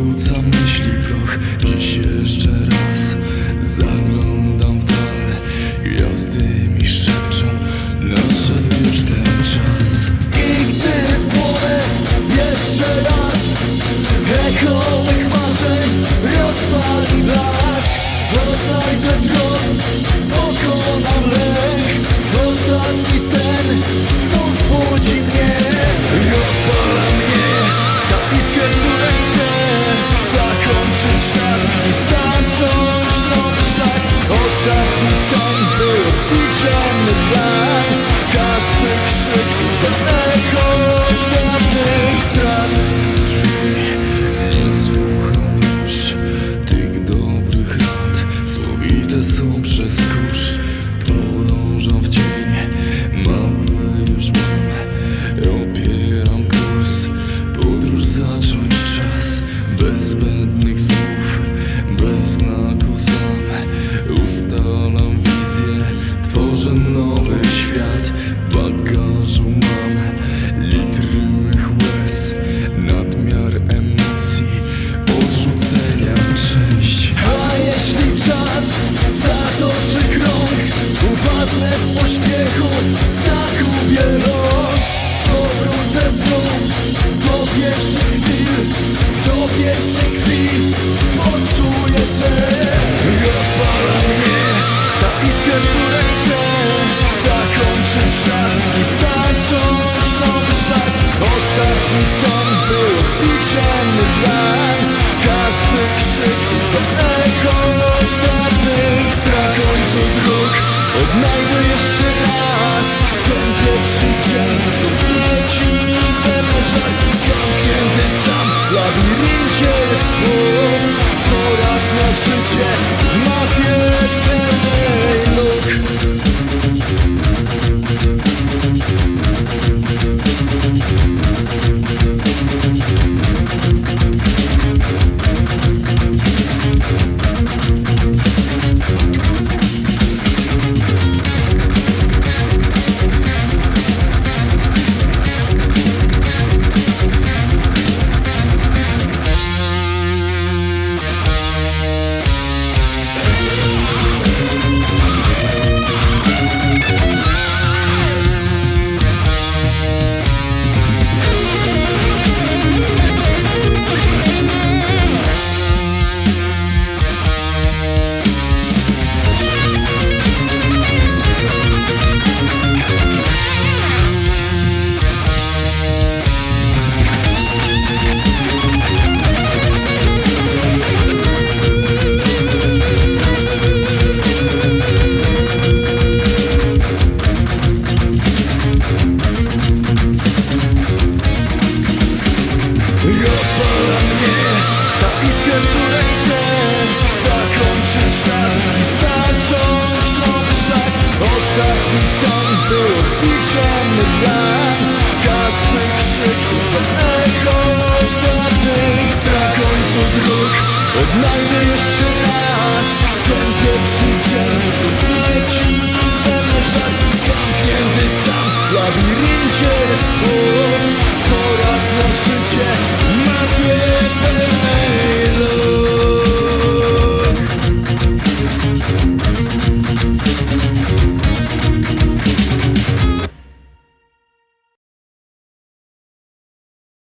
rzucam myśli proch Dziś jeszcze raz zaglądam. ten i zacząć nowy szlak Ostatni sen był udzielny plan Każdy krzyk daleko dawnych strat Nie słucham już tych dobrych rad Spowite są przez kurz. Podążam w cień Mapę już mam. Opieram kurs. Podróż zacząć czas. Bez zbędnych pierwszej krwi Poczuję, że Rozpala mnie ta iskra, która chce Zakończyć szlak i zacząć nowy szlak Ostatni sen był odbiciem ran Każdy krzyk to echo ślad i zacząć nowy szlak Ostatni sąd był biciem ran Każdy krzyk i